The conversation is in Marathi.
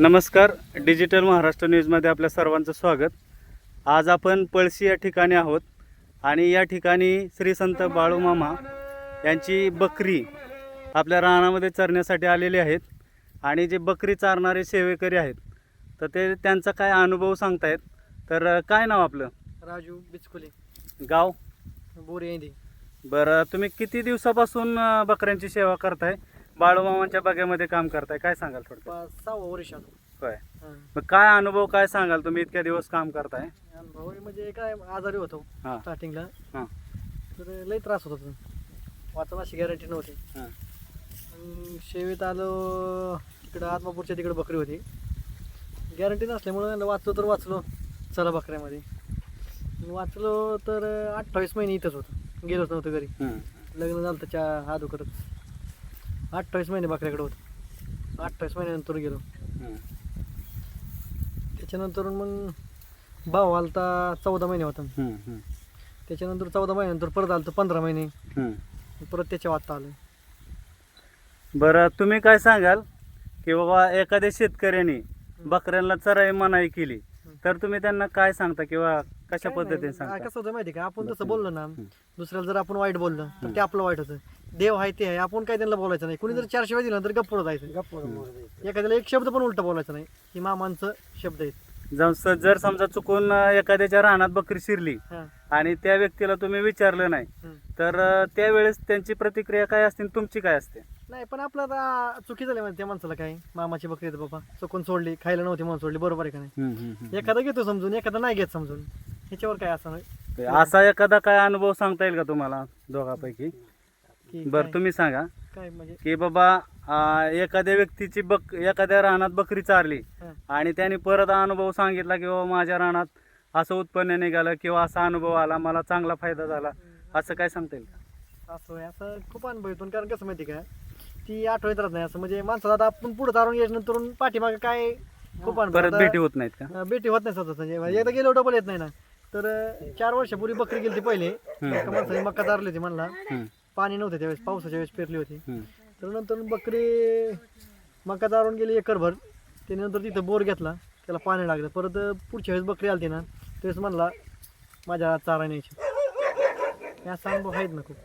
नमस्कार डिजिटल महाराष्ट्र न्यूजमध्ये आपल्या सर्वांचं स्वागत. आज आपण पळशी या ठिकाणी आहोत आणि या ठिकाणी श्री संत बाळूमामा यांची बकरी आपल्या रानामध्ये चरण्यासाठी आलेली आहेत आणि जे बकरी चारणारे सेवेकरी आहेत तर ते त्यांचा काय अनुभव सांगतायत. तर काय नाव आपलं? राजू बिचकुले. गाव? बोरे बरं तुम्ही किती दिवसापासून बकऱ्यांची सेवा करताय? बाळूमामांच्या बागेमध्ये काम करताय काय सांगाल थोडं पाच सहावा वर्ष आलो होय. हां. मग काय अनुभव काय सांगाल तुम्ही? इतक्या दिवस काम करताय. अनुभव म्हणजे काय आजारी होतो हां. स्टार्टिंगला हां. तर लई त्रास होत होता. वाचन अशी गॅरंटी नव्हती. हां. मग शेवेत आलो तिकडं आत्मापूरच्या तिकडं बकरी होती. गॅरंटी नसल्यामुळं वाचलो तर वाचलो चला बकऱ्यामध्ये. मग वाचलो तर अठ्ठावीस महिने इथंच होतो. गेलोच नव्हतं घरी. लग्न झालं त्याच्या करत अठ्ठावीस महिने बकऱ्याकडे होतो. अठ्ठावीस महिन्यानंतर गेलो. त्याच्यानंतर मग भाव आलता चौदा महिने होता. त्याच्यानंतर चौदा महिन्यानंतर परत आलं पंधरा महिने. परत त्याच्या वाटता आलं. बरं तुम्ही काय सांगाल की बाबा एखाद्या शेतकऱ्याने बकऱ्यांना चराई मनाई केली तर तुम्ही त्यांना काय सांगता किंवा कशा पद्धतीने सांगता? कसं होतं माहिती का? आपण तसं बोललो ना. दुसऱ्याला जर आपण वाईट बोललं तर ते आपलं वाईट होतं. देव आहे ते आहे. आपण काय त्यांना बोलायचं नाही. कोणी जर चार शिवाय दिला तर गप्प जायचं. एखाद्याला एक शब्द पण उलटा बोलायचा नाही. की मामांचं शब्द आहेत. जर स- जर समजा चुकून अं, एखाद्याच्या रानात बकरी शिरली हां. आणि त्या व्यक्तीला तुम्ही विचारलं नाही हं. तर अं, त्यावेळेस त्यांची प्रतिक्रिया काय असते आणि तुमची काय असते? नाही पण आपलं आता चुकी झाली माहिती त्या माणसाला काय? मामाची बकरी आहेत बाबा. चुकून सोडली खायला नव्हती म्हणून सोडली. बरोबर आहे का नाही? एखादा घेतो समजून एखादा नाही घेत समजून. ह्याच्यावर काय असं नाही? असा एखादा काय अनुभव सांगता येईल का तुम्हाला दोघांपैकी? की बरं काय- तुम्ही सांगा. काय म्हणजे? की बाबा एखाद्या व्यक्तीची बक एखाद्या रानात बकरी चारली हां. आणि त्याने परत अनुभव सांगितला की बाबा माझ्या रानात असं उत्पन्न निघालं किंवा असा अनुभव आला मला चांगला फायदा झाला असं काय सांगता येईल का? असं आहे असं खूप अनुभव येतो. कारण कसं माहिती का? ती आठवत राहत नाही. असं म्हणजे माणसाला आता आपण पुढे तारून याच्यानंतर पाठीमागे काय खूप अनुभव परत आता, भेटी होत नाहीत का? अं, भेटी होत नाही स्वतः म्हणजे एकदा गेलो डबल येत नाही ना. तर अं, चार वर्षापूर्वी बकरी गेली पहिले. एका माणसाने मक्का चारली होती म्हणला. पाणी नव्हते त्यावेळेस पावसाच्या वेळेस पेरली होती. हं, तर नंतर बकरी मका चारून गेली एकरभर. त्यानंतर तिथं बोर घेतला त्याला पाणी लागलं. परत पुढच्या वेळेस बकरी आलती ना त्यावेळेस म्हणला माझ्या चारा न्यायची. हे असा अनुभव आहेत ना खूप.